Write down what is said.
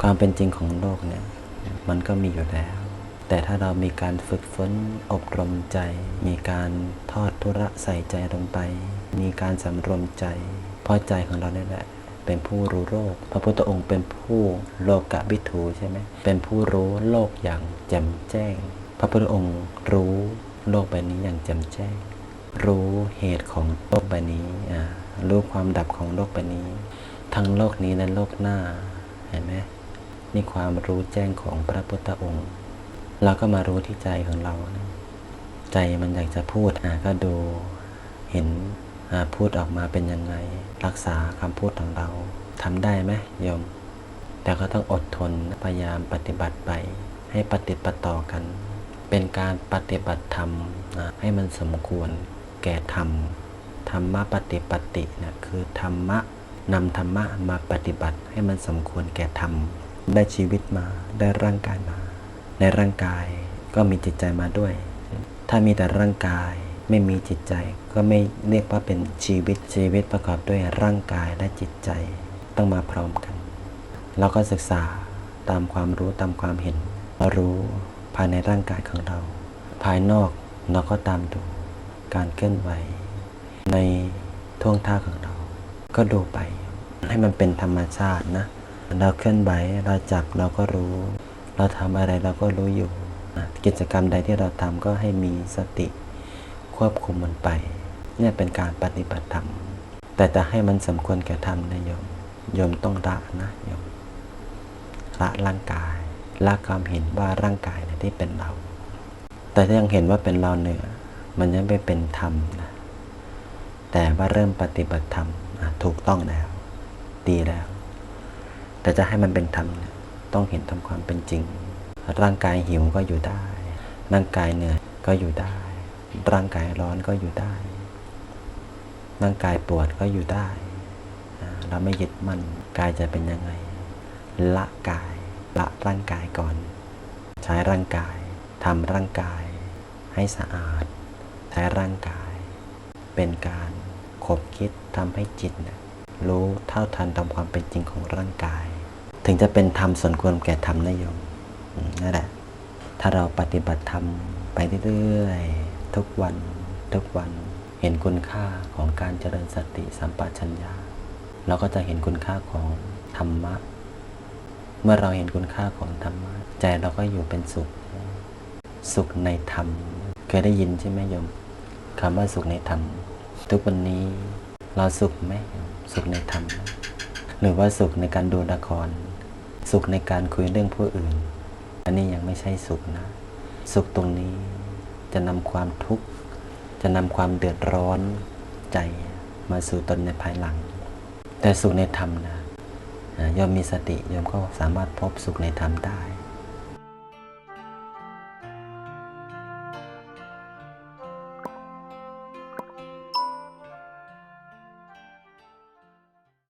ความเป็นจริงของโลกเนี่ยมันก็มีอยู่แล้ว แต่ถ้าเรามีการฝึกฝนอบรมใจ มีการทอดทุระใส่ใจลงไป มีการสำรวมใจ เพราะใจของเราเนี่ยแหละ เป็นผู้รู้โลก พระพุทธองค์เป็นผู้โลกะวิถูใช่ไหมเป็นผู้รู้โลกอย่างแจ่มแจ้ง พระพุทธองค์รู้โลกใบนี้อย่างแจ่มแจ้ง รู้เหตุของโลกใบนี้อ่ารู้ความดับของโลกใบนี้ ทั้งโลกนี้และโลกหน้าเห็นไหม นี่ความรู้แจ้งของพระพุทธองค์ เราก็มารู้ที่ใจของเรานะใจมันอยากจะพูดอะก็ดูเห็นอะพูดออกมาเป็นยังไง รักษาคำพูดของเราทำได้ไหมโยม แต่ก็ต้องอดทนพยายามปฏิบัติไปให้ปฏิดปต่อกัน เป็นการปฏิบัติธรรมนะให้มันสมควรแก่ธรรม ธรรมะปฏิปตินี่ยคือธรรมะนำธรรมะมาปฏิบัติให้มันสมควรแก่ธรรม ได้ชีวิตมา ได้ร่างกายมา ในร่างกายก็มีจิตใจมาด้วย ถ้ามีแต่ร่างกายไม่มีจิตใจ ก็ไม่เรียกว่าเป็นชีวิตชีวิตประกอบด้วยร่างกายและจิตใจต้องมาพร้อมกันเราก็ศึกษาตามความรู้ตามความเห็นเรารู้ภายในร่างกายของเรา ภายนอกเราก็ตามดูการเคลื่อนไหว ในท่วงท่าของเรา ก็ดูไปให้มันเป็นธรรมชาตินะ เราเคลื่อนไหวเราจับเราก็รู้ เราทำอะไรเราก็รู้อยู่ กิจกรรมใดที่เราทำก็ให้มีสติ ควบคุมมันไป เนี่ยเป็นการปฏิบัติธรรม แต่จะให้มันสมควรแก่ธรรมนะโยม โยมต้องละนะโยม ละร่างกาย ละความเห็นว่าร่างกายเนี่ยที่เป็นเรา แต่ถ้ายังเห็นว่าเป็นเราเหนือ มันยังไม่เป็นธรรมนะ แต่ว่าเริ่มปฏิบัติธรรมถูกต้องแล้ว ดีแล้ว แต่จะให้มันเป็นธรรมต้องเห็นตามความเป็นจริง ร่างกายหิวก็อยู่ได้ ร่างกายเหนื่อยก็อยู่ได้ ร่างกายร้อนก็อยู่ได้ ร่างกายปวดก็อยู่ได้ เราไม่ยึดมั่นกายจะเป็นยังไง ละกายละร่างกายก่อน ใช้ร่างกายทำร่างกายให้สะอาด ใช้ร่างกาย เป็นการขบคิดทำให้จิตนี่ย รู้เท่าทันตามความเป็นจริงของร่างกาย ถึงจะเป็นธรรมส่วนควรแก่ธรรมนะโยมอืมนั่นแหละ ถ้าเราปฏิบัติธรรมไปเรื่อยๆทุกวัน ทุกวัน เห็นคุณค่าของการเจริญสติสัมปชัญญะเราก็จะเห็นคุณค่าของธรรมะ เมื่อเราเห็นคุณค่าของธรรมะ ใจเราก็อยู่เป็นสุข สุขในธรรม เคยได้ยินใช่ไหมโยมคำว่าสุขในธรรม ทุกวันนี้ เราสุขไหมสุขในธรรม หรือว่าสุขในการดูละคร สุขในการคุยเรื่องผู้อื่น อันนี้ยังไม่ใช่สุขนะ สุขตรงนี้จะนำความทุกข์ จะนำความเดือดร้อนใจมาสู่ตนในภายหลัง แต่สุขในธรรมนะอ่าโยมมีสติโยมก็สามารถพบสุขในธรรมได้